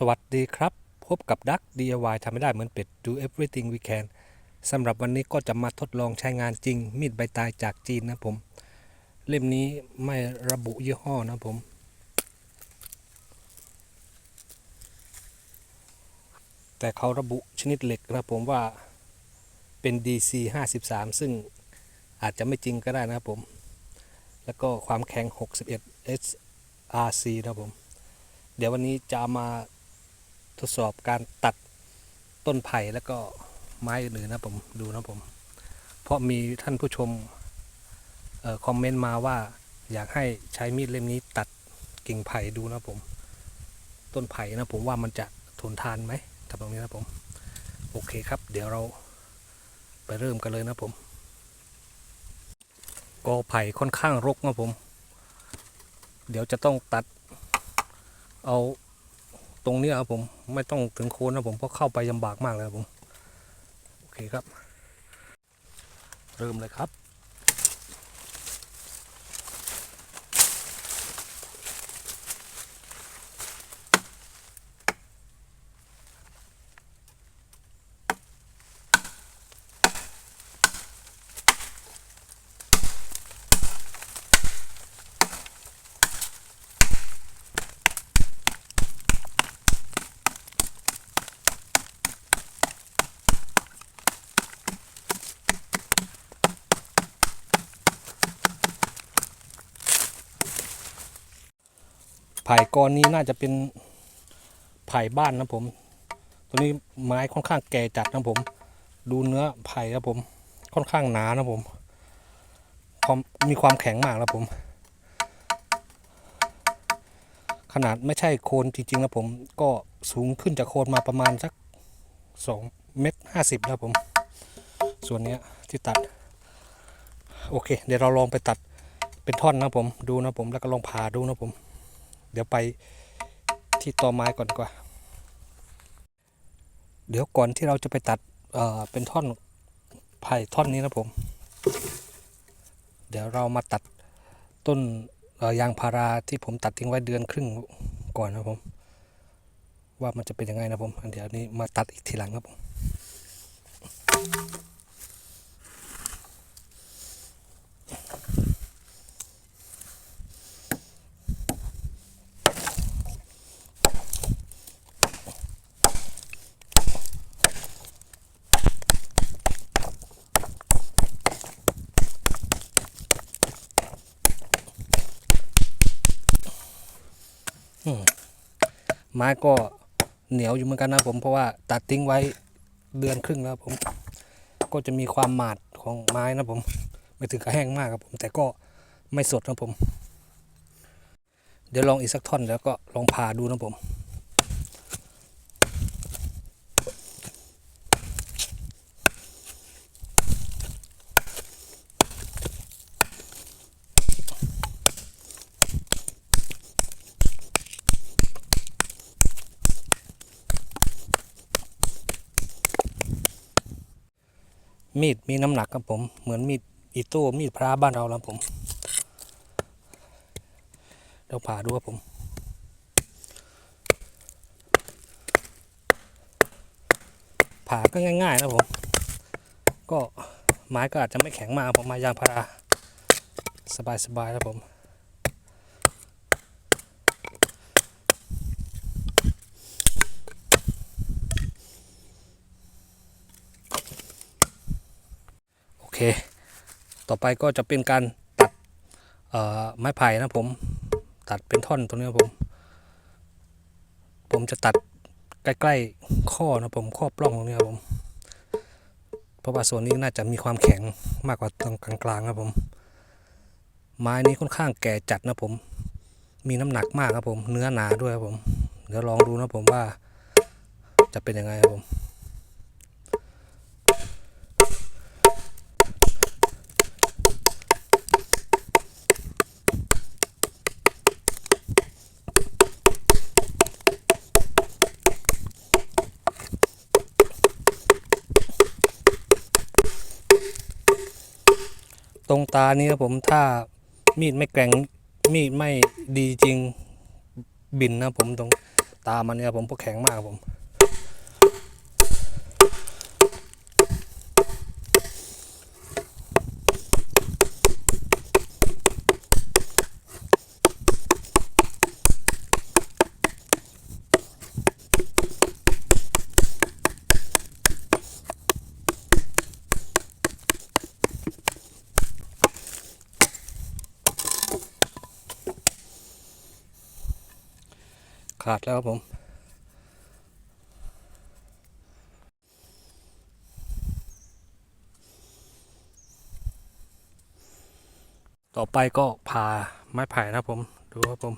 สวัสดีครับ พบกับดัก DIY ทำไม่ได้เหมือนเป็ด Do everything we can สำหรับวันนี้ก็จะมาทดลองใช้งานจริง มีดใบตายจากจีนนะผม เล่มนี้ไม่ระบุยี่ห้อนะผม แต่เขาระบุชนิดเหล็กนะผมว่าเป็น DC 53 ซึ่งอาจจะไม่จริงก็ได้นะผม แล้วก็ความแข็ง 61 SRC นะผมเดี๋ยววันนี้จะมา ทดสอบการตัดต้นไผ่แล้วก็ไม้อื่นๆนะผมดูนะผม เพราะมีท่านผู้ชมออคอมเมนต์มาว่าอยากให้ใช้มีดเล่มนี้ตัดกิ่งไผ่ดูนะผม ต้นไผ่นะผมว่ามันจะทนทานไหมทำตรงนี้นะผม โอเคครับ เดี๋ยวเราไปเริ่มกันเลยนะผมกอไผ่ค่อนข้างรกนะผม เดี๋ยวจะต้องตัดเอา ตรงเนี้ครับผมไม่ต้องถึงโคนนะผมเพราะเข้าไปลำบากมากเลยครับผมโอเคครับ เริ่มเลยครับ ไผ่กอนนี้น่าจะเป็นไผ่บ้านนะผม ตัวนี้ไม้ค่อนข้างแก่จัดนะผม ดูเนื้อไผ่ครับผม ค่อนข้างหนานะผมความมีความแข็งมากนะผม ขนาดไม่ใช่โคนจริงๆนะผม ก็สูงขึ้นจากโคนมาประมาณสักสองเมตรห้าสิบนะผม ส่วนนี้ที่ตัด โอเค เดี๋ยวเราลองไปตัดเป็นท่อนนะผม ดูนะผม แล้วก็ลองผ่าดูนะผม เดี๋ยวไปที่ตอไม้ก่อนกว่า เดี๋ยวก่อนที่เราจะไปตัดเเป็นท่อนไผ่ท่อนนี้นะผม เดี๋ยวเรามาตัดต้นยางพาราที่ผมตัดทิ้งไว้เดือนครึ่งก่อนนะผม ว่ามันจะเป็นยังไงนะผม เดี๋ยวนี้มาตัดอีกทีหลังครับผม ไม้ก็เหนียวอยู่เหมือนกันนะผมเพราะว่าตัดทิ้งไว้เดือนครึ่งแล้วผม ก็จะมีความหมาดของไม้นะผม ไม่ถึงกับแห้งมากครับผม แต่ก็ไม่สดนะผม เดี๋ยวลองอีกสักท่อนแล้วก็ลองผ่าดูนะผม มีดมีน้ำหนักครับผม เหมือนมีดอิโต้มีดพระบ้านเราแล้วผมเราผ่าดูครับผมผ่าก็ง่ายๆนะผม ก็ไม้ก็อาจจะไม่แข็งมากผมไม้ยางพาราสบายๆนะผม เค ต่อไปก็จะเป็นการตัดไม้ไผ่นะผม ตัดเป็นท่อนตรงนี้ผม ผมจะตัดใกล้ๆข้อนะผมข้อปล้องตรงนี้ครับผมเพราะว่าส่วนนี้น่าจะมีความแข็งมากกว่าตรงกลางๆครับผม ไม้นี้ค่อนข้างแก่จัดนะผม มีน้ำหนักมากครับผม เนื้อหนาด้วยครับผม เดี๋ยวลองดูนะผมว่าจะเป็นยังไงครับผม รงตานี้ครับผมถ้ามีดไม่แกร่งมีดไม่ดีจริงบินนะผมตรงตามันเนี่ยผมเพราะแข็งมากผม ขาดแล้วครับผมต่อไปก็ผ่าไม้ไผ่นะครับผม ดูครับผม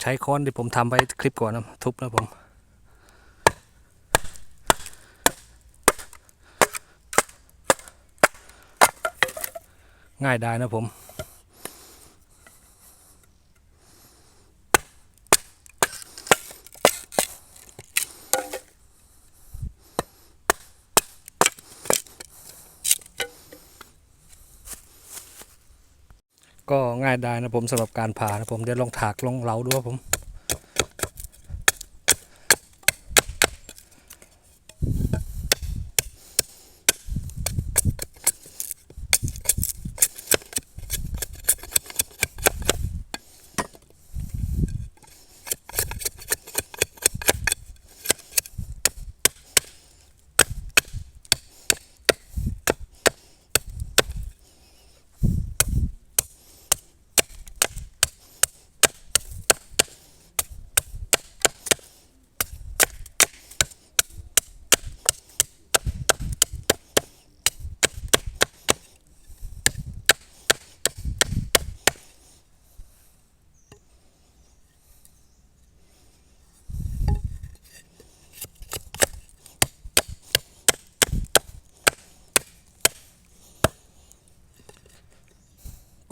ใช้ค้อนที่ผมทำไว้คลิปก่อนนะทุบนะผม ง่ายได้นะผมก็ง่ายได้นะผมสำหรับการผ่านะผมเดี๋ยวลองถากลองเหลาดูครับผม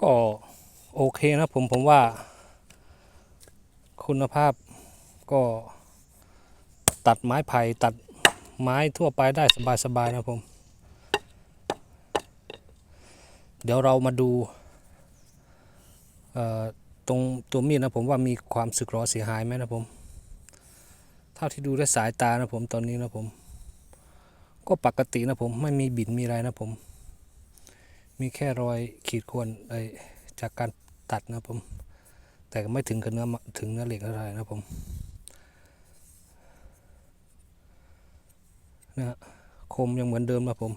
ก็โอเคนะผมผมว่า คุณภาพก็ตัดไม้ไผ่ตัดไม้ทั่วไปได้สบายๆนะผม เดี๋ยวเรามาดูเอ่อตรงตัวมีดนะผมว่ามีความสึกหรอเสียหายไหมนะผม เท่าที่ดูด้วยสายตานะผมตอนนี้นะผม ก็ปกตินะผมไม่มีบิดมีอะไรนะผม มีแค่รอยขีดข่วนไอจากการตัดนะผม แต่ไม่ถึงกับเนื้อถึงเนื้อเหล็กอะไรนะผมนะคมยังเหมือนเดิมนะผม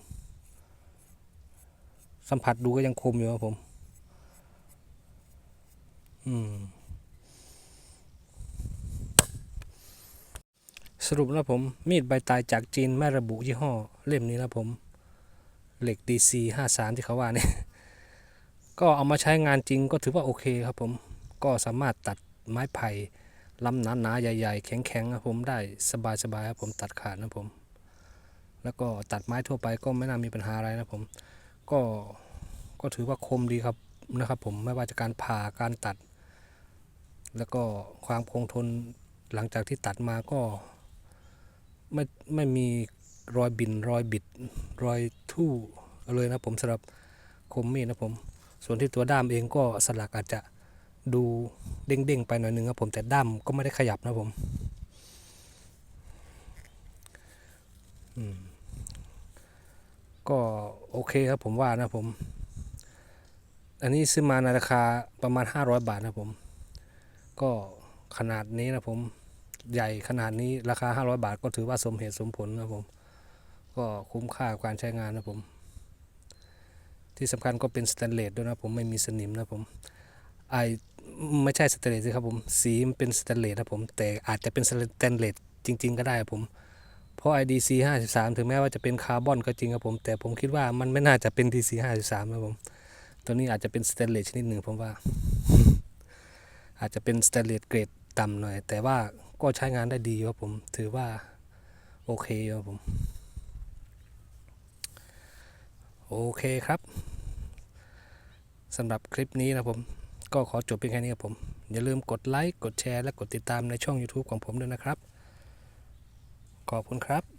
สัมผัสดูก็ยังคมอยู่ครับผม อืมสรุปแล้วผม มีดใบตายจากจีนไม่ระบุยี่ห้อเล่มนี้นะผม เหล็ก DC 53 ที่เขาว่าเนี่ยก็เอามาใช้งานจริงก็ถือว่าโอเคครับผม ก็สามารถตัดไม้ไผ่ลำหนาๆใหญ่ ๆ แข็งๆครับผมได้สบายๆครับผมตัดขาดนะผม แล้วก็ตัดไม้ทั่วไปก็ไม่น่ามีปัญหาอะไรนะผม ก็ก็ถือว่าคมดีครับนะครับผมไม่ว่าจะการผ่าการตัด แล้วก็ความคงทนหลังจากที่ตัดมาก็ไม่ไม่มี รอยบินรอยบิด รอยทู่เลยนะผมสำหรับคมมีดนะผม ส่วนที่ตัวด้ามเองก็สลักอาจจะดูเด้งๆไปหน่อยนึงครับผมแต่ด้ามก็ไม่ได้ขยับนะผมอืมก็โอเคครับผมว่านะผม อันนี้ซื้อมาในราคาประมาณ 500 บาทนะผม ก็ขนาดนี้นะผมใหญ่ขนาดนี้ราคา 500 บาทก็ถือว่าสมเหตุสมผลนะผม ก็คุ้มค่าการใช้งานนะผม ที่สำคัญก็เป็นสแตนเลสด้วยนะผมไม่มีสนิมนะผมไอไม่ใช่สแตนเลสครับผมสีมันเป็นสแตนเลสนะผมแต่อาจจะเป็นสแตนเลสจริง ๆ ก็ได้ผมเพราะ IDC 53 ถึงแม้ว่าจะเป็นคาร์บอนก็จริงครับผม แต่ผมคิดว่ามันไม่น่าจะเป็น DC 53นะผม ตัวนี้อาจจะเป็นสแตนเลสชนิดหนึ่งผมว่า อาจจะเป็นสแตนเลสเกรดต่ำหน่อย แต่ว่าก็ใช้งานได้ดีครับผม ถือว่า โอเคครับผม โอเคครับสำหรับคลิปนี้นะผม ก็ขอจบเพียงแค่นี้ครับผม อย่าลืมกดไลค์ กดแชร์ และกดติดตามในช่อง YouTube ของผมด้วยนะครับ ขอบคุณครับ